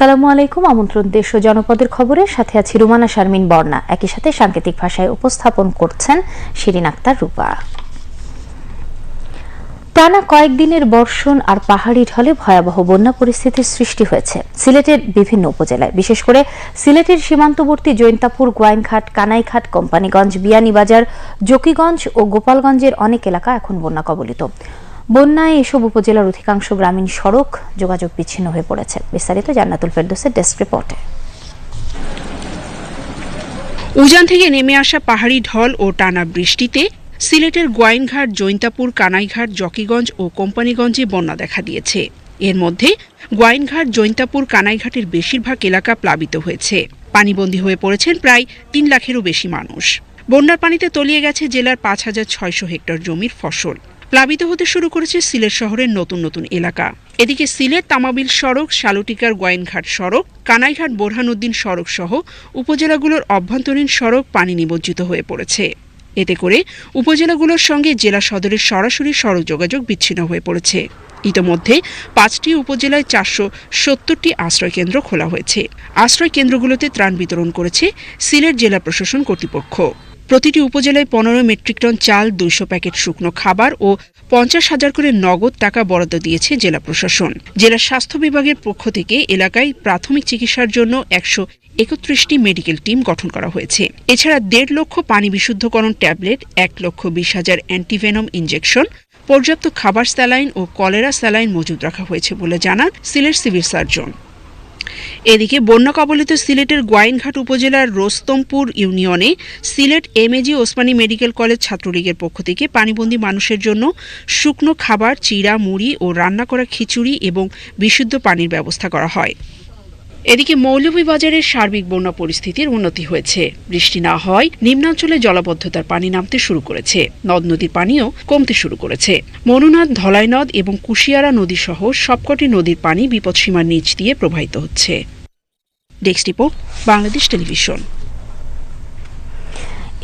আসসালামু আলাইকুম। আমন্ত্রণ দেশ ও জনপদের খবরের সাথে আছি রুমানা শারমিন বর্ণা একই সাথে সাংকেতিক ভাষায় উপস্থাপন করছেন শিরিন আক্তার রূপা। টানা কয়েকদিনের বর্ষণ আর পাহাড়ি ঢলে ভয়াবহ বন্যা পরিস্থিতির সৃষ্টি হয়েছে। সিলেটের বিভিন্ন উপজেলায়, বিশেষ করে সিলেটের সীমান্তবর্তী জৈন্তাপুর, গোয়াইনঘাট, কানাইঘাট, কোম্পানিগঞ্জ, বিয়ানীবাজার, জকিগঞ্জ ও গোপালগঞ্জের অনেক এলাকা এখন বন্যা কবলিত। বন্যায় এসব উপজেলার অধিকাংশ গ্রামীণ সড়ক যোগাযোগ বিচ্ছিন্ন হয়ে পড়েছে। বিস্তারিত জান্নাতুল ফেরদোসের ডেস্ক রিপোর্টে। উজান থেকে নেমে আসা পাহাড়ি ঢল ও টানা বৃষ্টিতে সিলেটের গোয়াইনঘাট, জৈন্তাপুর, কানাইঘাট, জকিগঞ্জ ও কোম্পানিগঞ্জে বন্যা দেখা দিয়েছে। এর মধ্যে গোয়াইনঘাট, জৈন্তাপুর, কানাইঘাটের বেশিরভাগ এলাকা প্লাবিত হয়েছে। পানিবন্দী হয়ে পড়েছেন প্রায় তিন লাখেরও বেশি মানুষ। বন্যার পানিতে তলিয়ে গেছে জেলার পাঁচ হাজার ছয়শো হেক্টর জমির ফসল। প্লাবিত হতে শুরু করেছে সিলেট শহরের নতুন নতুন এলাকা। এদিকে সিলেট তামাবিল সড়ক, শালুটিকার গোয়েনঘাট সড়ক, কানাইঘাট বোরহানুদ্দিন সড়ক সহ উপজেলাগুলোর অভ্যন্তরীণ সড়ক পানি নিমজ্জিত হয়ে পড়েছে। এতে করে উপজেলাগুলোর সঙ্গে জেলা সদরের সরাসরি সড়ক যোগাযোগ বিচ্ছিন্ন হয়ে পড়েছে। ইতোমধ্যে পাঁচটি উপজেলায় চারশো সত্তরটি আশ্রয় কেন্দ্র খোলা হয়েছে। আশ্রয় কেন্দ্রগুলোতে ত্রাণ বিতরণ করেছে সিলেট জেলা প্রশাসন কর্তৃপক্ষ। প্রতিটি উপজেলায় পনেরো মেট্রিক টন চাল, দুইশো প্যাকেট শুকনো খাবার ও পঞ্চাশ হাজার করে নগদ টাকা বরাদ্দ দিয়েছে জেলা প্রশাসন। জেলা স্বাস্থ্য বিভাগের পক্ষ থেকে এলাকায় প্রাথমিক চিকিৎসার জন্য একশো একত্রিশটি মেডিকেল টিম গঠন করা হয়েছে। এছাড়া দেড় লক্ষ পানি বিশুদ্ধকরণ ট্যাবলেট, এক লক্ষ বিশ হাজার অ্যান্টিভেনম ইনজেকশন, পর্যাপ্ত খাবার স্যালাইন ও কলেরা স্যালাইন মজুদ রাখা হয়েছে বলে জানান সিলেট সিভিল সার্জন। এদিকে বন্যা কবলিত সিলেটের গোয়াইনঘাট উপজেলার রোস্তমপুর ইউনিয়নে Sylhet M A G Osmani medical college ছাত্রলীগের পক্ষ থেকে পানিবন্দী মানুষের জন্য শুকনো খাবার, চিড়া, মুড়ি ও রান্না করা খিচুড়ি এবং বিশুদ্ধ পানির ব্যবস্থা করা হয়। এদিকে মৌলভীবাজারের সার্বিক বন্যা পরিস্থিতির উন্নতি হয়েছে। বৃষ্টি না হওয়ায় নিম্নাঞ্চলে জলাবদ্ধতার পানি নামতে শুরু করেছে। নদ নদীর পানিও কমতে শুরু করেছে। মনুনাথ ধলাই নদ এবং কুশিয়ারা নদী সহ সবকটি নদীর পানি বিপদসীমার নিচ দিয়ে প্রবাহিত হচ্ছে। Desk report, Bangladesh television.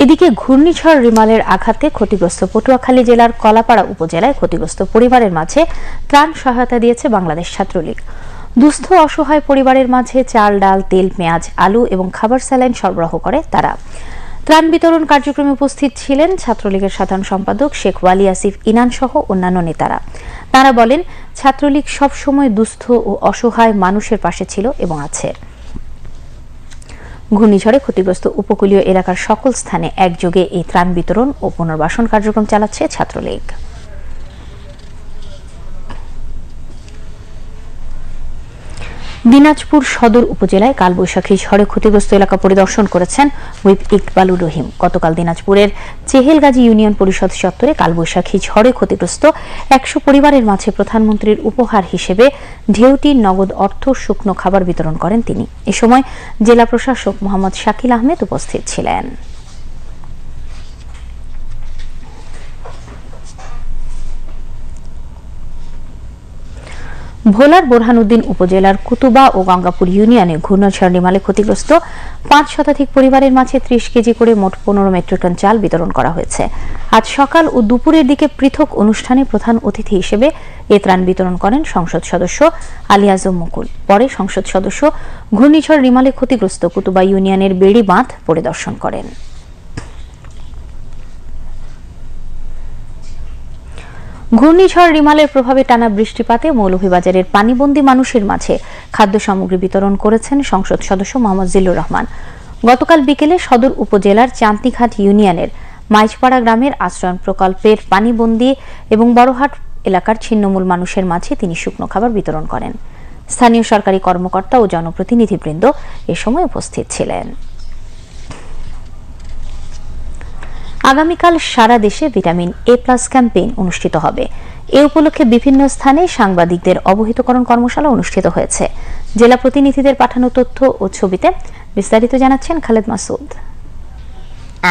এদিকে ঘূর্ণিঝড় রিমালের আঘাতে ক্ষতিগ্রস্ত পটুয়াখালী জেলার কলাপাড়া উপজেলায় ক্ষতিগ্রস্ত পরিবারের মাঝে ত্রাণ সহায়তা দিয়েছে বাংলাদেশ ছাত্রলীগ। দুস্থ, অসহায় পরিবারের মাঝে চাল, ডাল, তেল, পেঁয়াজ, আলু এবং খাবার স্যালাইন সরবরাহ করে তারা। ত্রাণ বিতরণ কার্যক্রমে উপস্থিত ছিলেন ছাত্রলীগের সাধারণ সম্পাদক শেখ ওয়ালি আসিফ ইনান সহ অন্যান্য নেতারা। তারা বলেন, ছাত্রলীগ সবসময় দুস্থ ও অসহায় মানুষের পাশে ছিল এবং আছে। ঘূর্ণিঝড়ে ক্ষতিগ্রস্ত উপকূলীয় এলাকার সকল স্থানে একযোগে এই ত্রাণ বিতরণ ও পুনর্বাসন কার্যক্রম চালাচ্ছে ছাত্রলীগ। দিনাজপুর সদর উপজেলায় কালবৈশাখী ঝড়ে ক্ষতিগ্রস্ত এলাকা পরিদর্শন করেছেন হুইপ ইকবালুর রহিম। গতকাল দিনাজপুরের চেহেলগাজী ইউনিয়ন পরিষদ চত্বরে কালবৈশাখী ঝড়ে ক্ষতিগ্রস্ত একশো পরিবারের মাঝে প্রধানমন্ত্রীর উপহার হিসেবে ঢেউটি নগদ অর্থ শুকনো খাবার বিতরণ করেন তিনি। এ সময় জেলা প্রশাসক মোহাম্মদ শাকিল আহমেদ উপস্থিত ছিলেন। ভোলার বোরহানুদ্দিন উপজেলার কুতুবা ও গঙ্গাপুর ইউনিয়নে ঘূর্ণঝড় নিমালে ক্ষতিগ্রস্ত পাঁচ শতাধিক পরিবারের মাঝে ত্রিশ কেজি করে মোট পনেরো মেট্রিক টন চাল বিতরণ করা হয়েছে। আজ সকাল ও দুপুরের দিকে পৃথক অনুষ্ঠানে প্রধান অতিথি হিসেবে এ ত্রাণ বিতরণ করেন সংসদ সদস্য আলী আজম মুকুল। পরে সংসদ সদস্য ঘূর্ণিঝড় রিমালে ক্ষতিগ্রস্ত কুতুবা ইউনিয়নের বেড়ি বাঁধ পরিদর্শন করেন। ঘূর্ণিঝড় রিমালের প্রভাবে টানা বৃষ্টিপাতে মৌলভীবাজারের পানিবন্দী মানুষের মাঝে খাদ্য সামগ্রী বিতরণ করেছেন সংসদ সদস্য মোহাম্মদ জিল্লুর রহমান। গতকাল বিকেলে সদর উপজেলার চান্তিঘাট ইউনিয়নের মাইজপাড়া গ্রামের আশ্রয়ণ প্রকল্পের পানিবন্দী এবং বড়হাট এলাকার ছিন্নমূল মানুষের মাঝে তিনি শুকনো খাবার বিতরণ করেন। স্থানীয় সরকারি কর্মকর্তা ও জনপ্রতিনিধিবৃন্দ এ সময় উপস্থিত ছিলেন। আগামীকাল সারা দেশে ভিটামিন এ প্লাস ক্যাম্পেইন অনুষ্ঠিত হবে। এ উপলক্ষে বিভিন্ন স্থানে সাংবাদিকদের অবহিতকরণ কর্মশালা অনুষ্ঠিত হয়েছে। জেলা প্রতিনিধিদের পাঠানো তথ্য ও ছবিতে বিস্তারিত জানাচ্ছেন খালেদ মাসুদ।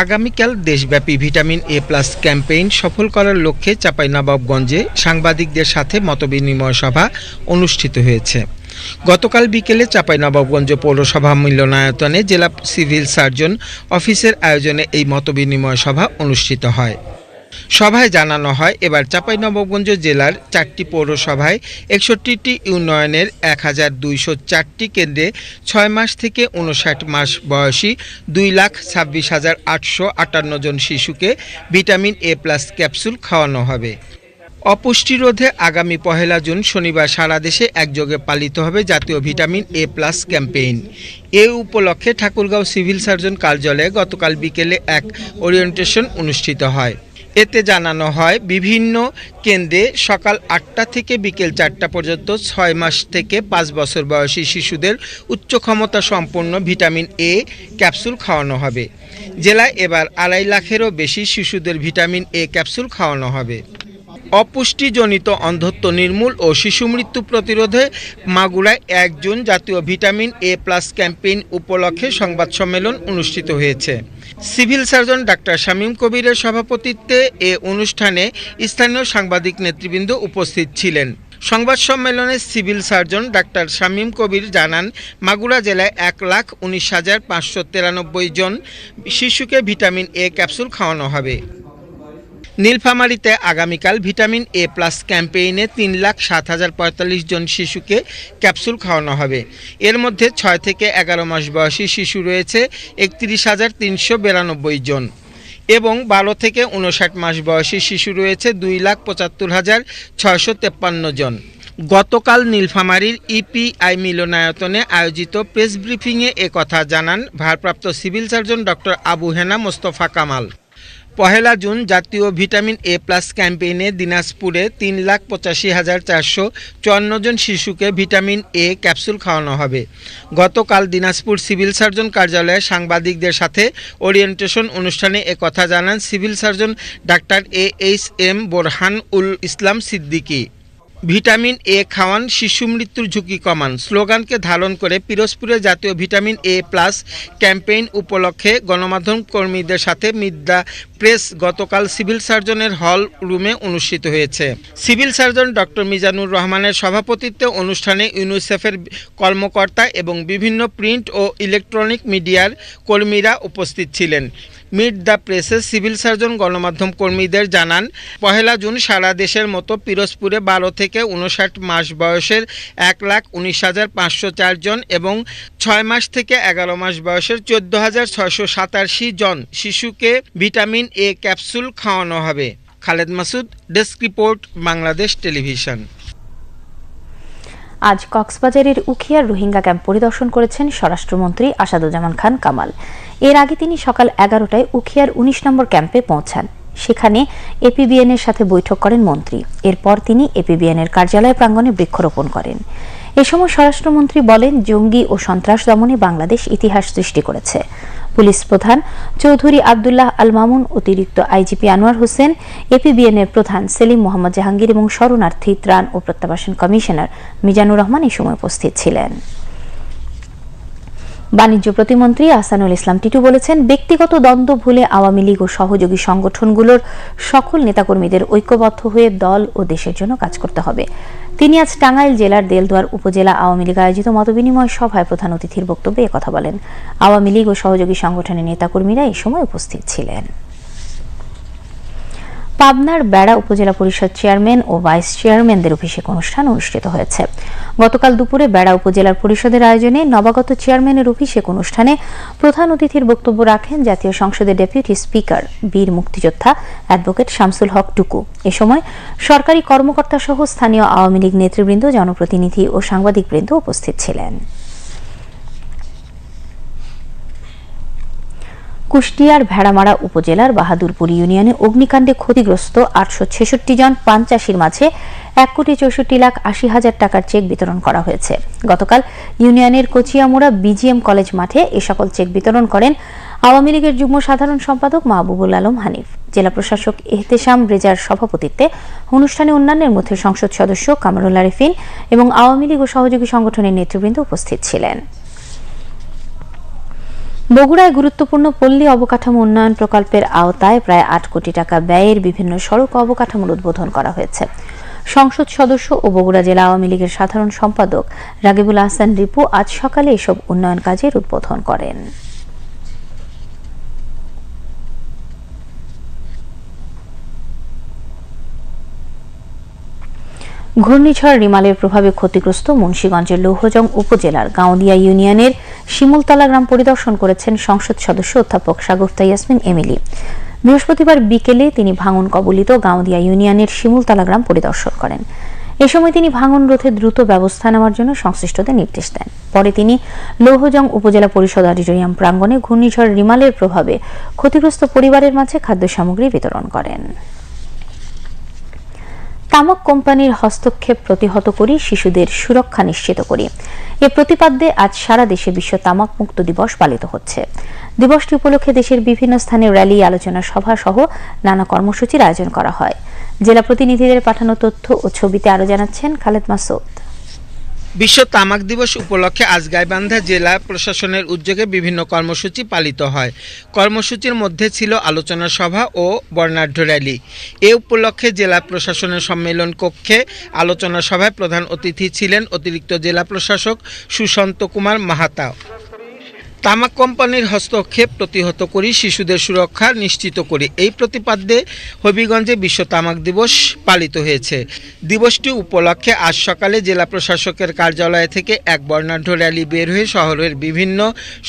আগামীকাল দেশব্যাপী ভিটামিন এ প্লাস ক্যাম্পেইন সফল করার লক্ষ্যে চাঁপাইনবাবগঞ্জে সাংবাদিকদের সাথে মতবিনিময় সভা অনুষ্ঠিত হয়েছে। গতকাল বিকেলে চাঁপাইনবাবগঞ্জ পৌরসভা মিলনায়তনে জেলা সিভিল সার্জন অফিসের আয়োজনে এই মতবিনিময় সভা অনুষ্ঠিত হয়। সভায় জানানো হয়, এবার চাঁপাইনবাবগঞ্জ জেলার চারটি পৌরসভায় একষট্টিটি ইউনিয়নের এক হাজার দুইশো চারটি কেন্দ্রে ছয় মাস থেকে উনষাট মাস বয়সী দুই লাখ ছাব্বিশ হাজার আটশো আটান্ন জন শিশুকে ভিটামিন এ প্লাস ক্যাপসুল খাওয়ানো হবে। অপুষ্টি রোধে আগামী পহেলা জুন শনিবার সারা দেশে একযোগে পালিত হবে জাতীয় ভিটামিন এ প্লাস ক্যাম্পেইন। এ উপলক্ষে ঠাকুরগাঁও সিভিল সার্জন কার্যালয়ে গতকাল বিকেলে এক ওরিয়েন্টেশন অনুষ্ঠিত হয়। এতে জানানো হয়, বিভিন্ন কেন্দ্রে সকাল আটটা থেকে বিকেল চারটা পর্যন্ত ছয় মাস থেকে পাঁচ বছর বয়সী শিশুদের উচ্চ ক্ষমতা সম্পন্ন ভিটামিন এ ক্যাপসুল খাওয়ানো হবে। জেলায় এবার আড়াই লাখেরও বেশি শিশুদের ভিটামিন এ ক্যাপসুল খাওয়ানো হবে। অপুষ্টিজনিত অন্ধত্ব নির্মূল ও শিশু মৃত্যু প্রতিরোধে মাগুরায় এক জুন জাতীয় ভিটামিন এ প্লাস ক্যাম্পেইন উপলক্ষে সংবাদ সম্মেলন অনুষ্ঠিত হয়েছে। সিভিল সার্জন ডাক্তার শামীম কবিরের সভাপতিত্বে এ অনুষ্ঠানে স্থানীয় সাংবাদিক নেতৃবৃন্দ উপস্থিত ছিলেন। সংবাদ সম্মেলনে civil surgeon doctor Shamim Kabir জানান, মাগুরা জেলায় এক লাখ উনিশ হাজার পাঁচশো তিরানব্বই জন শিশুকে ভিটামিন এ ক্যাপসুল খাওয়ানো হবে। নীলফামারীতে আগামীকাল ভিটামিন এ প্লাস ক্যাম্পেইনে তিন লাখ সাত হাজার পঁয়তাল্লিশ জন শিশুকে ক্যাপসুল খাওয়ানো হবে। এর মধ্যে ছয় থেকে এগারো মাস বয়সী শিশু রয়েছে একত্রিশ হাজার তিনশো বিরানব্বই জন। এবং বারো থেকে উনষাট মাস বয়সী শিশু রয়েছে দুই লাখ পঁচাত্তর হাজার ছয়শো তেপ্পান্ন জন। গতকাল নীলফামারীর ইপিআই মিলনায়তনে আয়োজিত প্রেস ব্রিফিংয়ে কথা জানান ভারপ্রাপ্ত civil surgeon doctor Abu Hena Mostafa Kamal. পহেলা জুন জাতীয় ভিটামিন এ প্লাস ক্যাম্পেইনে দিনাজপুরে তিন লাখ পঁচাশি হাজার চারশো চুয়ান্ন জন শিশুকে ভিটামিন এ ক্যাপসুল খাওয়ানো হবে। গতকাল দিনাজপুর সিভিল সার্জন কার্যালয়ে সাংবাদিকদের সাথে ওরিয়েন্টেশন অনুষ্ঠানে একথা জানান civil surgeon doctor A H M Borhan Ul Islam Siddiqui. Vitamin A খাওয়ান, শিশু মৃত্যুর ঝুঁকি কমান। স্লোগানকে ধারণ করে পিরোজপুরে জাতীয় ভিটামিন এ প্লাস ক্যাম্পেইন উপলক্ষে গণমাধ্যম কর্মীদের সাথে মিদ্যা প্রেস গতকাল সিভিল সার্জনের হল রুমে অনুষ্ঠিত হয়েছে। সিভিল সার্জন ডক্টর মিজানুর রহমানের সভাপতিত্বে অনুষ্ঠানে ইউনিসেফের কর্মকর্তা এবং বিভিন্ন প্রিন্ট ও ইলেকট্রনিক মিডিয়ার কর্মীরা উপস্থিত ছিলেন। মিট দ্য প্রেসে সিভিল সার্জন গণমাধ্যম কর্মীদের জানান, পহেলা জুন সারা দেশের মতো পিরোজপুরে বারো থেকে উনষাট মাস বয়সের এক লাখ উনিশ হাজার পাঁচশো চারজন এবং ছয় মাস থেকে এগারো মাস বয়সের চোদ্দ হাজার ছয়শো সাতাশি জন শিশুকে ভিটামিন এ ক্যাপসুল খাওয়ানো হবে। Khaled Masud, desk report, Bangladesh television. আজ কক্সবাজারের উখিয়ার রোহিঙ্গা ক্যাম্প পরিদর্শন করেছেন স্বরাষ্ট্রমন্ত্রী আসাদুজ্জামান খান কামাল। এর আগে তিনি সকাল এগারোটায় উখিয়ার উনিশ নম্বর ক্যাম্পে পৌঁছান। সেখানে এপিবিএন এর সাথে বৈঠক করেন মন্ত্রী। এরপর তিনি এপিবিএন এর কার্যালয় প্রাঙ্গণে বৃক্ষরোপণ করেন। এ সময় স্বরাষ্ট্রমন্ত্রী বলেন, জঙ্গি ও সন্ত্রাস দমনে বাংলাদেশ ইতিহাস সৃষ্টি করেছে। পুলিশ প্রধান চৌধুরী আবদুল্লাহ আল মামুন, অতিরিক্ত আইজিপি আনোয়ার হোসেন এপিবিএন এর প্রধান সেলিম মোহাম্মদ জাহাঙ্গীর এবং শরণার্থী ত্রাণ ও প্রত্যাবাসন কমিশনার মিজানুর রহমান এই সময় উপস্থিত ছিলেন। বাণিজ্য প্রতিমন্ত্রী আসানুল ইসলাম টিটু বলেছেন, ব্যক্তিগত দ্বন্দ্ব ভুলে আওয়ামী লীগ ও সহযোগী সংগঠনগুলোর সকল নেতাকর্মীদের ঐক্যবদ্ধ হয়ে দল ও দেশের জন্য কাজ করতে হবে। তিনি আজ টাঙ্গাইল জেলার দেলদুয়ার উপজেলা আওয়ামী লীগ আয়োজিত মতবিনিময় সভায় প্রধান অতিথির বক্তব্যে কথা বলেন। আওয়ামী লীগ ও সহযোগী সংগঠনের নেতাকর্মীরা এই সময় উপস্থিত ছিলেন। পাবনার বেড়া উপজেলা পরিষদ চেয়ারম্যান ও ভাইস চেয়ারম্যানদের অভিষেক অনুষ্ঠান অনুষ্ঠিত হয়েছে। গতকাল দুপুরে বেড়া উপজেলার পরিষদের আয়োজনে নবাগত চেয়ারম্যানের অভিষেক অনুষ্ঠানে প্রধান অতিথির বক্তব্য রাখেন জাতীয় সংসদের ডেপুটি স্পিকার, বীর মুক্তিযোদ্ধা অ্যাডভোকেট শামসুল হক টুকু। এ সময় সরকারি কর্মকর্তা সহ স্থানীয় আওয়ামী লীগ নেতৃবৃন্দ, জনপ্রতিনিধি ও সাংবাদিকবৃন্দ উপস্থিত ছিলেন। কুষ্টিয়ার ভেড়ামারা উপজেলার বাহাদুরপুর ইউনিয়নে অগ্নিকাণ্ডে ক্ষতিগ্রস্ত আটশো ছেষট্টি জন পান মাঝে এক কোটি চৌষট্টি লাখ আশি হাজার টাকার চেক বিতরণ করা হয়েছে। গতকাল ইউনিয়নের কচিয়ামুড়া বিজিএম কলেজ মাঠে এ সকল চেক বিতরণ করেন আওয়ামী লীগের যুগ্ম সাধারণ সম্পাদক মাহবুবুল আলম হানিফ। জেলা প্রশাসক এহতেশাম রেজার সভাপতিত্বে অনুষ্ঠানে অন্যান্যের মধ্যে সংসদ সদস্য কামরুল আরিফিন এবং আওয়ামী লীগ ও সহযোগী সংগঠনের নেতৃবৃন্দ উপস্থিত ছিলেন। বগুড়ায় গুরুত্বপূর্ণ পল্লী অবকাঠামো উন্নয়ন প্রকল্পের আওতায় প্রায় আট কোটি টাকা ব্যয়ের বিভিন্ন সড়ক অবকাঠামোর উদ্বোধন করা হয়েছে। সংসদ সদস্য ও বগুড়া জেলা আওয়ামী লীগের সাধারণ সম্পাদক রাগিবুল আহসান রিপু আজ সকালে এসব উন্নয়ন কাজের উদ্বোধন করেন। ঘূর্ণিঝড় রিমালের প্রভাবে ক্ষতিগ্রস্ত মুন্সীগঞ্জের লৌহজং উপজেলার গাউদিয়া ইউনিয়নের শিমুলতলা গ্রাম পরিদর্শন করেছেন সংসদ সদস্য অধ্যাপক শাগুফতা ইয়াসমিন এমিলি। বৃহস্পতিবার বিকেলে তিনি ভাঙন কবলিত গাউদিয়া ইউনিয়নের শিমুলতলা গ্রাম পরিদর্শন করেন। এ সময় তিনি ভাঙন রোধে দ্রুত ব্যবস্থা নেওয়ার জন্য সংশ্লিষ্টদের নির্দেশ দেন। পরে তিনি লৌহজং উপজেলা পরিষদ অডিটোরিয়াম প্রাঙ্গণে ঘূর্ণিঝড় রিমালের প্রভাবে ক্ষতিগ্রস্ত পরিবারের মাঝে খাদ্য সামগ্রী বিতরণ করেন। তামাক কোম্পানির হস্তক্ষেপ প্রতিহত করি, শিশুদের সুরক্ষা নিশ্চিত করি। এ প্রতিপাদ্যে আজ সারা দেশে বিশ্ব তামাক মুক্ত দিবস পালিত হচ্ছে। দিবসটি উপলক্ষে দেশের বিভিন্ন স্থানে র্যালি, আলোচনা সভা সহ নানা কর্মসূচির আয়োজন করা হয়। জেলা প্রতিনিধিদের পাঠানো তথ্য ও ছবিতে আরও জানাচ্ছেন খালেদ মাসুদ। বিশ্ব তামাক দিবস উপলক্ষে আজ গাইবান্ধা জেলা প্রশাসনের উদ্যোগে বিভিন্ন কর্মসূচি পালিত হয়। কর্মসূচির মধ্যে ছিল আলোচনা সভা ও বর্ণাঢ্য র্যালি। এ উপলক্ষে জেলা প্রশাসনের সম্মেলন কক্ষে আলোচনা সভায় প্রধান অতিথি ছিলেন অতিরিক্ত জেলা প্রশাসক সুশান্ত কুমার মাহাতা। তামাক কোম্পানির হস্তক্ষেপ প্রতিহত করি শিশুদের সুরক্ষা নিশ্চিত করি এই প্রতিপাদ্যে হবিগঞ্জে বিশ্ব তামাক দিবস পালিত হয়েছে। দিবসটি উপলক্ষে আজ সকালে জেলা প্রশাসকের কার্যালয় থেকে এক বর্ণাঢ্য র্যালি বের হয়ে শহরের বিভিন্ন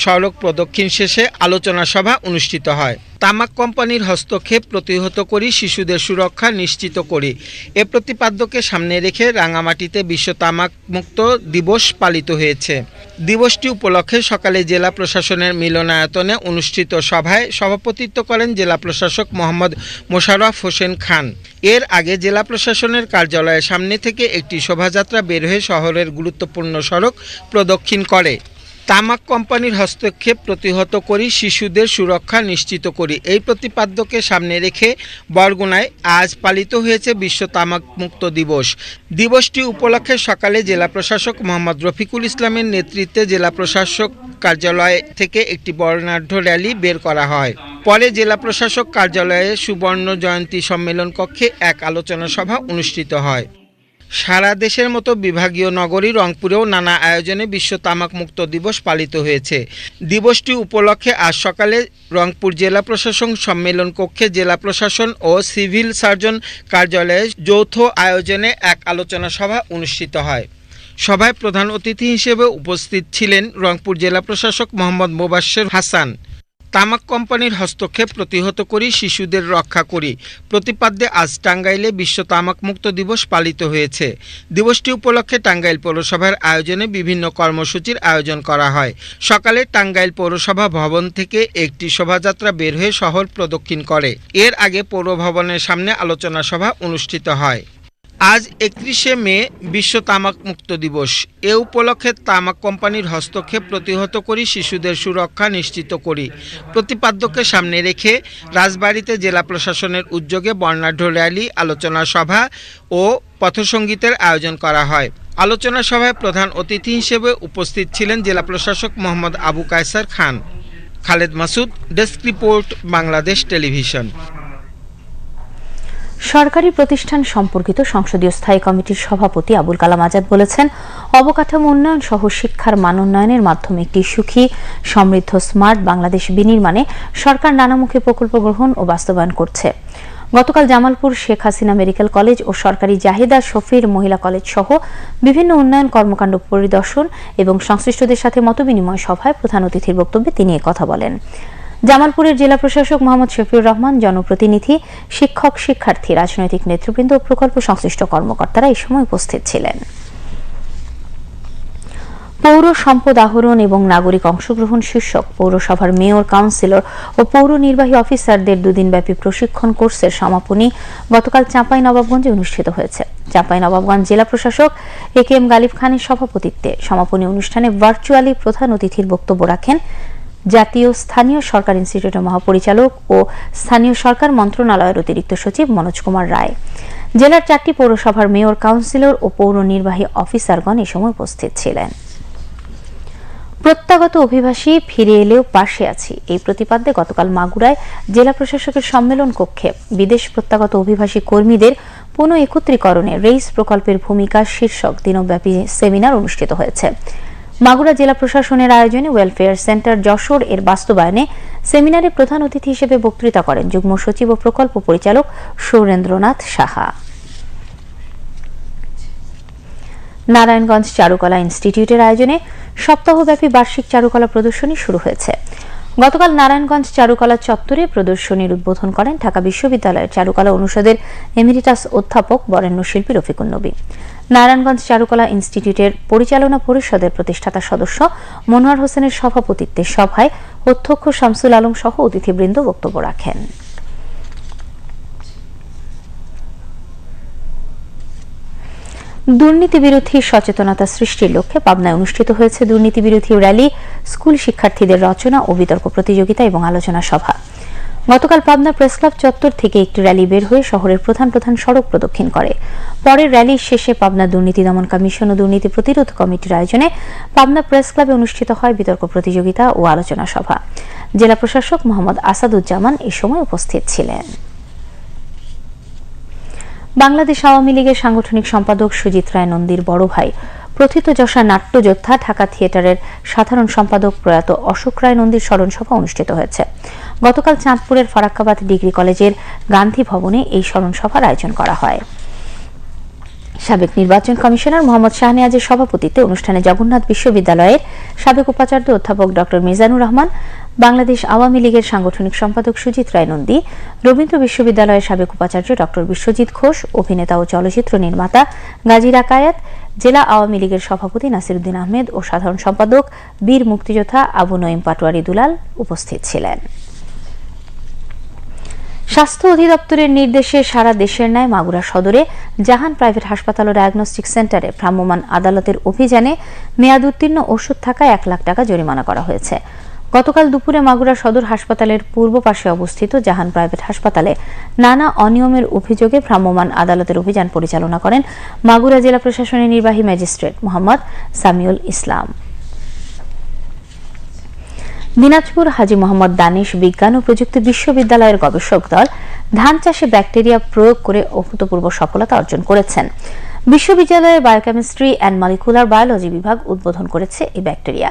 সড়ক প্রদক্ষিণ শেষে আলোচনা সভা অনুষ্ঠিত হয়। তামাক কোম্পানির হস্তক্ষেপ প্রতিহত করি শিশুদের সুরক্ষা নিশ্চিত করি। এ প্রতিপাদ্যকে সামনে রেখে রাঙামাটিতে বিশ্ব তামাক মুক্ত দিবস পালিত হয়েছে। দিবসটি উপলক্ষে সকালে জেলা প্রশাসনের মিলনায়তনে অনুষ্ঠিত সভায় সভাপতিত্ব করেন জেলা প্রশাসক মোহাম্মদ মোশাররফ হোসেন খান। এর আগে জেলা প্রশাসনের কার্যালয়ের সামনে থেকে একটি শোভাযাত্রা বের হয়ে শহরের গুরুত্বপূর্ণ সড়ক প্রদক্ষিণ করে। তামাক কোম্পানির হস্তক্ষেপ প্রতিহত করি, শিশুদের সুরক্ষা নিশ্চিত করি। এই প্রতিপাদ্যকে সামনে রেখে বরগুনায় আজ পালিত হয়েছে বিশ্ব তামাক মুক্ত দিবস। দিবসটি উপলক্ষে সকালে জেলা প্রশাসক মোহাম্মদ রফিকুল ইসলামের নেতৃত্বে জেলা প্রশাসক কার্যালয় থেকে একটি বর্ণাঢ্য র্যালি বের করা হয়। পরে জেলা প্রশাসক কার্যালয়ে সুবর্ণ জয়ন্তী সম্মেলন কক্ষে এক আলোচনা সভা অনুষ্ঠিত হয়। সারা দেশের মতো বিভাগীয় নগরী রংপুরেও নানা আয়োজনে বিশ্ব তামাক মুক্ত দিবস পালিত হয়েছে। দিবসটি উপলক্ষে আজ সকালে রংপুর জেলা প্রশাসন সম্মেলন কক্ষে জেলা প্রশাসন ও সিভিল সার্জন কার্যালয়ে যৌথ আয়োজনে এক আলোচনা সভা অনুষ্ঠিত হয়। সভায় প্রধান অতিথি হিসেবে উপস্থিত ছিলেন রংপুর জেলা প্রশাসক মোহাম্মদ মোবাশ্বের হাসান। তামাক কোম্পানির হস্তক্ষেপ প্রতিহত করি, শিশুদের রক্ষা করি। প্রতিপাদ্যে আজ টাঙ্গাইলে বিশ্ব তামাক মুক্ত দিবস পালিত হয়েছে। দিবসটি উপলক্ষে টাঙ্গাইল পৌরসভার আয়োজনে বিভিন্ন কর্মসূচির আয়োজন করা হয়। সকালে টাঙ্গাইল পৌরসভা ভবন থেকে একটি শোভাযাত্রা বের হয়ে শহর প্রদক্ষিণ করে। এর আগে পৌর ভবনের সামনে আলোচনা সভা অনুষ্ঠিত হয়। আজ একত্রিশে মে বিশ্ব তামাক মুক্ত দিবস। এ উপলক্ষে তামাক কোম্পানির হস্তক্ষেপ প্রতিহত করি, শিশুদের সুরক্ষা নিশ্চিত করি। প্রতিপাদ্যকে সামনে রেখে রাজবাড়িতে জেলা প্রশাসনের উদ্যোগে বর্ণাঢ্য র্যালি, আলোচনা সভা ও পথসঙ্গীতের আয়োজন করা হয়। আলোচনা সভায় প্রধান অতিথি হিসেবে উপস্থিত ছিলেন জেলা প্রশাসক Mohammad Abu Kaysar Khan. Khaled Masud, desk report, Bangladesh television. সরকারি প্রতিষ্ঠান সম্পর্কিত সংসদীয় স্থায়ী কমিটির সভাপতি আবুল কালাম আজাদ বলেছেন, অবকাঠামো উন্নয়ন সহ শিক্ষার মান উন্নয়নের মাধ্যমে একটি সুখী, সমৃদ্ধ, স্মার্ট বাংলাদেশ বিনির্মাণে সরকার নানামুখী প্রকল্প গ্রহণ ও বাস্তবায়ন করছে। গতকাল জামালপুর শেখ হাসিনা মেডিকেল কলেজ ও সরকারি জাহিদা শফির মহিলা কলেজ সহ বিভিন্ন উন্নয়ন কর্মকাণ্ড পরিদর্শন এবং সংশ্লিষ্টদের সাথে মতবিনিময় সভায় প্রধান অতিথির বক্তব্যে তিনি কথা বলেন। জামালপুরের জেলা প্রশাসক মোহাম্মদ শফিউর রহমান, জনপ্রতিনিধি, শিক্ষক, শিক্ষার্থী, রাজনৈতিক নেতৃবৃন্দ ও প্রকল্প সংশ্লিষ্ট কর্মকর্তারা এই সময় উপস্থিত ছিলেন। পৌর সম্পদ আহরণ এবং নাগরিক অংশগ্রহণ শীর্ষক পৌরসভার মেয়র, কাউন্সিলর ও পৌর নির্বাহী অফিসারদের দুদিনব্যাপী প্রশিক্ষণ কোর্সের সমাপনী গতকাল চাঁপাই নবাবগঞ্জে অনুষ্ঠিত হয়েছে। চাঁপাই নবাবগঞ্জ জেলা প্রশাসক এ কে এম গালিব খানের সভাপতিত্বে সমাপনী অনুষ্ঠানে ভার্চুয়ালি প্রধান অতিথির বক্তব্য রাখেন জাতীয় স্থানীয় সরকার ইনস্টিটিউটের মহাপরিচালক ও স্থানীয় সরকার মন্ত্রণালয়ের অতিরিক্ত সচিব মনোজ কুমার রায়। জেলার চারটি পৌরসভার মেয়র, কাউন্সিলর ও পৌর নির্বাহী অফিসারগণ এ সময় উপস্থিত ছিলেন। প্রত্যাগত অভিবাসী ফিরে এলেও পাশে আছি। এই প্রতিপাদ্যে গতকাল মাগুরায় জেলা প্রশাসকের সম্মেলন কক্ষে বিদেশ প্রত্যাগত অভিবাসী কর্মীদের পুনঃ একত্রীকরণে রেইস প্রকল্পের ভূমিকা শীর্ষক দিনব্যাপী সেমিনার অনুষ্ঠিত হয়েছে। মাগুরা জেলা প্রশাসনের আয়োজনে ওয়েলফেয়ার সেন্টার যশোর এর বাস্তবায়নে সেমিনারে প্রধান অতিথি হিসেবে বক্তৃতা করেন যুগ্ম সচিব ও প্রকল্প পরিচালক সৌরেন্দ্রনাথ সাহা। নারায়ণগঞ্জ চারুকলা ইনস্টিটিউটের আয়োজনে সপ্তাহব্যাপী বার্ষিক চারুকলা প্রদর্শনী শুরু হয়েছে। গতকাল নারায়ণগঞ্জ চারুকলা চত্বরে প্রদর্শনীর উদ্বোধন করেন ঢাকা বিশ্ববিদ্যালয়ের চারুকলা অনুষদের এমিরিটাস অধ্যাপক বরেণ্য শিল্পী রফিকুন নবী। নারায়ণগঞ্জ চারুকলা ইনস্টিটিউটের পরিচালনা পরিষদের প্রতিষ্ঠাতা সদস্য মনোয়ার হোসেনের সভাপতিত্বে সভায় অধ্যক্ষ শামসুল আলম সহ অতিথিবৃন্দ বক্তব্য রাখেন। দুর্নীতি বিরোধী সচেতনতা সৃষ্টির লক্ষ্যে পাবনায় অনুষ্ঠিত হয়েছে দুর্নীতি বিরোধী র্যালি, স্কুল শিক্ষার্থীদের রচনা ও বিতর্ক প্রতিযোগিতা এবং আলোচনা সভা। গতকাল পাবনা প্রেস ক্লাব চত্বর থেকে একটি র্যালি বের হয়ে শহরের প্রধান প্রধান সড়ক প্রদক্ষিণ করে। পরে র্যালির শেষে পাবনা দুর্নীতি দমন কমিশন ও দুর্নীতি প্রতিরোধ কমিটির আয়োজনে পাবনা প্রেস ক্লাবে অনুষ্ঠিত হয় বিতর্ক প্রতিযোগিতা ও আলোচনা সভা। জেলা প্রশাসক মোহাম্মদ আসাদুজ্জামান এই সময় উপস্থিত ছিলেন। বাংলাদেশ আওয়ামী লীগের সাংগঠনিক সম্পাদক সুজিত রায় নন্দীর বড় ভাই প্রথিতযশা নাট্যযোদ্ধা, ঢাকা থিয়েটারের সাধারণ সম্পাদক প্রয়াত অশোক রায় নন্দীর স্মরণ সভা অনুষ্ঠিত হয়েছে। গতকাল চাঁদপুরের ফারাক্কাবাদ ডিগ্রি কলেজের গান্ধী ভবনে এই স্মরণ সভার আয়োজন করা হয়। সাবেক নির্বাচন কমিশনার মোহাম্মদ শাহনেয়াজের সভাপতিত্বে অনুষ্ঠানে জগন্নাথ বিশ্ববিদ্যালয়ের সাবেক উপাচার্য অধ্যাপক ড মিজানুর রহমান, বাংলাদেশ আওয়ামী লীগের সাংগঠনিক সম্পাদক সুজিত রায় নন্দী রবীন্দ্র বিশ্ববিদ্যালয়ের সাবেক উপাচার্য ড বিশ্বজিৎ ঘোষ, অভিনেতা ও চলচ্চিত্র নির্মাতা গাজী রাকায়াত, জেলা আওয়ামী লীগের সভাপতি নাসিরুদ্দিন আহমেদ ও সাধারণ সম্পাদক বীর মুক্তিযোদ্ধা আবু নঈম পাটোয়ারি দুলাল উপস্থিত ছিলেন। স্বাস্থ্য অধিদপ্তরের নির্দেশে সারা দেশের ন্যায় মাগুরা সদরে জাহান প্রাইভেট হাসপাতাল ও ডায়াগনস্টিক সেন্টারে ভ্রাম্যমাণ আদালতের অভিযানে মেয়াদ উত্তীর্ণ ওষুধ থাকায় এক লাখ টাকা জরিমানা করা হয়েছে। গতকাল দুপুরে মাগুরা সদর হাসপাতালের পূর্ব পাশে অবস্থিত জাহান প্রাইভেট হাসপাতালে নানা অনিয়মের অভিযোগে ভ্রাম্যমাণ আদালতের অভিযান পরিচালনা করেন মাগুরা জেলা প্রশাসনের নির্বাহী ম্যাজিস্ট্রেট মোহাম্মদ সামিউল ইসলাম। দিনাজপুর হাজী মোহাম্মদ দানিশ বিজ্ঞান ও প্রযুক্তি বিশ্ববিদ্যালয়ের গবেষক দল ধান চাষে ব্যাকটেরিয়া প্রয়োগ করে অভূতপূর্ব সফলতা অর্জন করেছেন। বিশ্ববিদ্যালয়ের বায়োকেমিস্ট্রি অ্যান্ড মলিকুলার বায়োলজি বিভাগ উদ্বোধন করেছে এই ব্যাকটেরিয়া।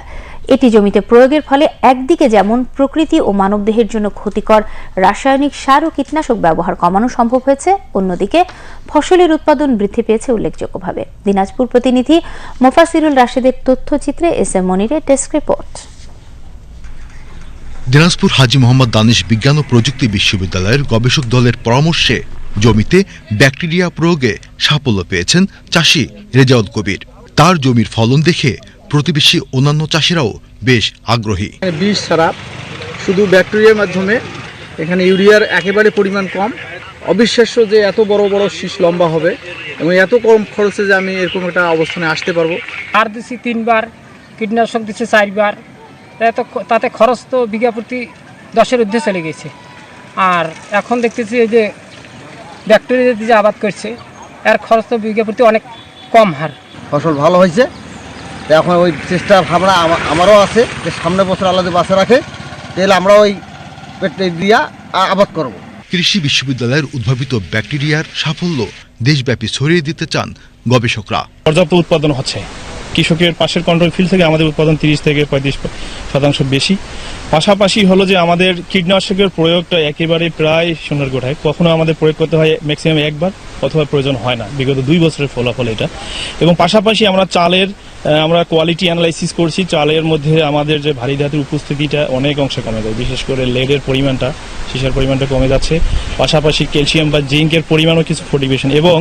এটি জমিতে প্রয়োগের ফলে একদিকে যেমন প্রকৃতি ও মানবদেহের জন্য ক্ষতিকর রাসায়নিক সার ও কীটনাশক ব্যবহার কমানো সম্ভব হয়েছে, অন্যদিকে ফসলের উৎপাদন বৃদ্ধি পেয়েছে উল্লেখযোগ্যভাবে। দিনাজপুর প্রতিনিধি মোফাসিরুল রাশেদের তথ্যচিত্রে এস এম মনিরের ডেস্ক রিপোর্ট। দিনাজপুর হাজি মোহাম্মদ দানিশ বিজ্ঞান ও প্রযুক্তি বিশ্ববিদ্যালয়ের গবেষক দলের পরামর্শে জমিতে ব্যাকটেরিয়া প্রয়োগে সাফল্য পেয়েছেন চাষি রেজাউল কবির। তার জমির ফলন দেখে প্রতিবেশী অন্যান্য চাষিরাও বেশ আগ্রহী। বিষ ছাড়া শুধু ব্যাকটেরিয়ার মাধ্যমে এখানে ইউরিয়ার একেবারে পরিমাণ কম। অবিশ্বাস্য যে এত বড় বড় শীষ লম্বা হবে এবং এত কম খরচে যে আমি এরকম একটা অবস্থানে আসতে পারব। আর দিছি তিনবার কীটনাশক দিচ্ছে চারবার এত তাতে খরচ তো বিঘা প্রতি দশের ঊর্ধ্বে চলে গেছে। আর এখন দেখতেছি এই যে ব্যাকটেরিয়া যে আবাদ করছে এর খরচ তো বিঘা প্রতি অনেক কম হার। ফসল ভালো হয়েছে। এখন ওই চেষ্টা ভাবনা আমারও আছে যে সামনে বছর আলাদা যদি বাঁচা রাখে তাহলে আমরা ওই পেটে দিয়া আবাদ করব। কৃষি বিশ্ববিদ্যালয়ের উদ্ভাবিত ব্যাকটেরিয়ার সাফল্য দেশব্যাপী ছড়িয়ে দিতে চান গবেষকরা। পর্যাপ্ত উৎপাদন হচ্ছে। কৃষকের পাশের কন্ট্রোল ফিল্ড থেকে আমাদের উৎপাদন তিরিশ থেকে পঁয়ত্রিশ শতাংশ বেশি। পাশাপাশি হলো যে আমাদের কীটনাশকের প্রয়োগটা একেবারে প্রায় শূন্যের গোঠায় কখনো আমাদের প্রয়োগ করতে হয় ম্যাক্সিমাম একবার, অথবা প্রয়োজন হয় না। বিগত দুই বছরের ফলাফল এটা। এবং পাশাপাশি আমরা চালের আমরা কোয়ালিটি অ্যানালাইসিস করছি। চালের মধ্যে আমাদের যে ভারী ধাতুর উপস্থিতিটা অনেক অংশে কমে যায়। বিশেষ করে লেডের পরিমাণটা, সীসার পরিমাণটা কমে যাচ্ছে। পাশাপাশি ক্যালসিয়াম বা জিঙ্কের পরিমাণও কিছু ফোর্টিভেশন এবং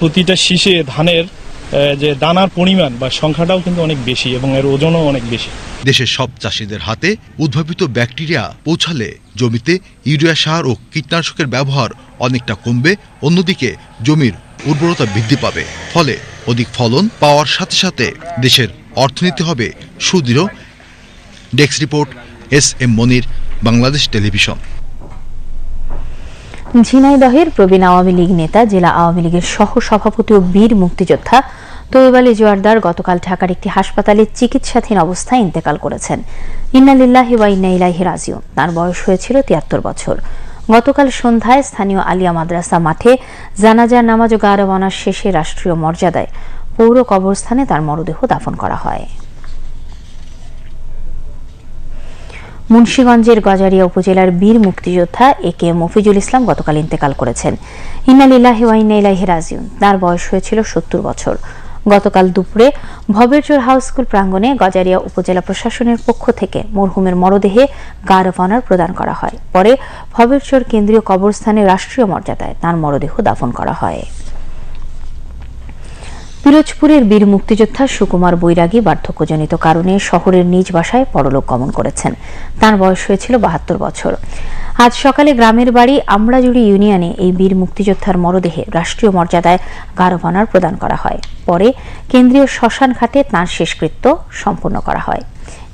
প্রতিটা শীষে ধানের যে দানার পরিমাণ বা সংখ্যাটাও কিন্তু অনেক বেশি এবং এর ওজনও অনেক বেশি। দেশের সব চাষিদের হাতে উদ্ভাবিত ব্যাকটেরিয়া পৌঁছালে জমিতে ইউরিয়া সার ও কীটনাশকের ব্যবহার অনেকটা কমবে, অন্যদিকে জমির উর্বরতা বৃদ্ধি পাবে। ফলে অধিক ফলন পাওয়ার সাথে সাথে দেশের অর্থনীতি হবে সুদৃঢ়। Desk report S M Monir, Bangladesh television. ঝিনাইদহের প্রবীণ আওয়ামী লীগ নেতা, জেলা আওয়ামী লীগের সহ সভাপতি ও বীর মুক্তিযোদ্ধা তৈব আলী জোয়ারদার গতকাল ঢাকার একটি হাসপাতালে চিকিৎসাধীন অবস্থায় ইন্তেকাল করেছেন। ইন্নালিল্লাহি ওয়া ইন্না ইলাইহি রাজিউন। তার বয়স হয়েছিল তিয়াত্তর বছর। গতকাল সন্ধ্যায় স্থানীয় আলিয়া মাদ্রাসা মাঠে জানাজার নামাজ ও গারবানার শেষে রাষ্ট্রীয় মর্যাদায় পৌর কবরস্থানে তার মরদেহ দাফন করা হয়। মুন্সীগঞ্জের গজারিয়া উপজেলার বীর মুক্তিযোদ্ধা এ কে মফিজুল ইসলাম গতকাল ইন্তেকাল করেছেন। ইন্নালিল্লাহি ওয়া ইন্না ইলাইহি তার বয়স হয়েছিল সত্তর বছর। গতকাল দুপুরে ভবেরচর হাউস স্কুল প্রাঙ্গণে গজারিয়া উপজেলা প্রশাসনের পক্ষ থেকে মরহুমের মরদেহে গার্ড অফ অনার প্রদান করা হয়। পরে ভবেরচর কেন্দ্রীয় কবরস্থানে রাষ্ট্রীয় মর্যাদায় তার মরদেহ দাফন করা হয়। পিরোজপুরের বীর মুক্তিযোদ্ধা সুকুমার বৈরাগী বার্ধক্যজনিত কারণে শহরের নিজ বাসায় পরলোক গমন করেছেন। তার বয়স হয়েছিল বাহাত্তর বছর। আজ সকালে গ্রামের বাড়ি আমড়াজুড়ি ইউনিয়নে এই বীর মুক্তিযোদ্ধার মরদেহে রাষ্ট্রীয় মর্যাদায় গারভানার প্রদান করা হয়। পরে কেন্দ্রীয় শ্মশান ঘাটে তাঁর শেষকৃত্য সম্পন্ন করা হয়।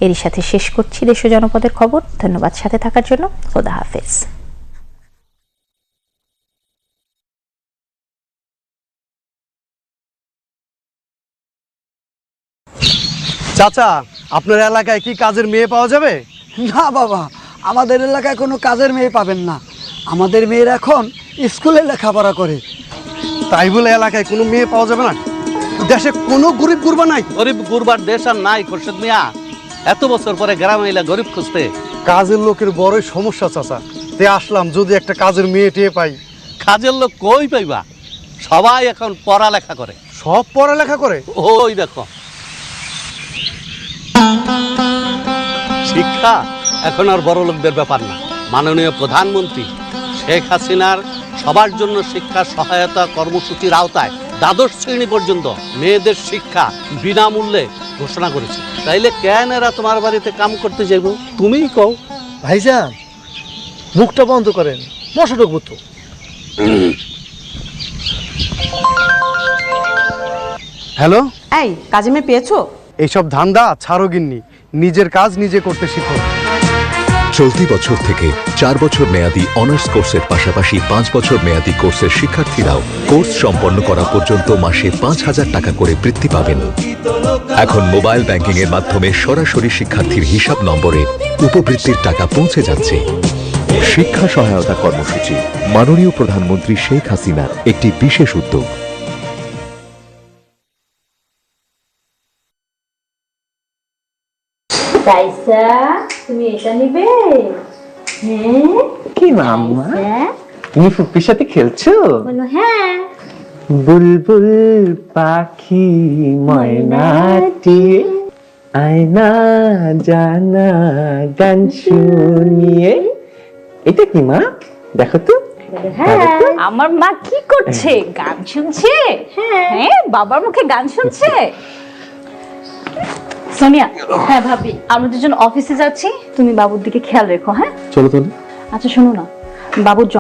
এরই সাথে শেষ করছি দেশ জনপদের খবর। ধন্যবাদ সাথে থাকার জন্য। খোদা হাফেজ। চাচা আপনার এলাকায় কি কাজের মেয়ে পাওয়া যাবে? না বাবা আমাদের এলাকায় কোনো কাজের মেয়ে পাবেন না। আমাদের মেয়ের এখন স্কুলে লেখাপড়া করে। তাই বলে এলাকায় কোনো মেয়ে পাওয়া যাবে না? দেশে কোনো গরিব গুরবা নাই। গরিব গুরবার দেশ আর নাই খোরশেদ মিয়া। এত বছর পরে গ্রামে এলা গরিব খুঁজতে। কাজের লোকের বড়ই সমস্যা চাচা। তে আসলাম যদি একটা কাজের মেয়ে টেয়ে পাই। কাজের লোক কই পাইবা? সবাই এখন পড়ালেখা করে। সব পড়ালেখা করে? ওই দেখো। শিক্ষা এখন আর বড় লোকদের ব্যাপার না। মাননীয় প্রধানমন্ত্রী শেখ হাসিনার সবার জন্য শিক্ষা সহায়তা কর্মসূচির আওতায় দ্বাদশ শ্রেণি পর্যন্ত মেয়েদের শিক্ষা বিনামূল্যে ঘোষণা করেছে। তাইলে কেন এরা তোমার বাড়িতে কাম করতে যাইব? তুমিই কও ভাইজান মুখটা বন্ধ করেন মশা ঢুকবো তো। হ্যালো এই কাজে মেয়ে পেয়েছ? এইসব ধান্দা ছাড়ো গিন্নি, নিজের কাজ নিজে করতে শিখো। চলতি বছর থেকে চার বছর মেয়াদি অনার্স কোর্সের পাশাপাশি পাঁচ বছর মেয়াদি কোর্সের শিক্ষার্থীরাও কোর্স সম্পন্ন করা পর্যন্ত মাসে পাঁচ হাজার টাকা করে বৃত্তি পাবেন। এখন মোবাইল ব্যাংকিং এর মাধ্যমে সরাসরি শিক্ষার্থীর হিসাব নম্বরে উপবৃত্তির টাকা পৌঁছে যাচ্ছে। শিক্ষা সহায়তা কর্মসূচি মাননীয় প্রধানমন্ত্রী শেখ হাসিনার একটি বিশেষ উদ্যোগ। রাইসা তুমি এটা নিবে। হ্যাঁ? কি মাম্মা হ্যাঁ তুমি ফুপির সাথে খেলছো? বলো হ্যাঁ। বুলবুল পাখি ময়নাটি আয়না জানা গান শুনিয়ে। এটা কি মা? দেখো তো। হ্যাঁ। আমার মা কি করছে? গান শুনছে? হ্যাঁ বাবার মুখে গান শুনছে? সোনিয়া হ্যাঁ ভাবি আমরা দুজন অফিসে যাচ্ছি। তুমি বাবুর দিকে খেয়াল রেখো হ্যাঁ? চলো তাহলে। আচ্ছা শোনো না। বাবুর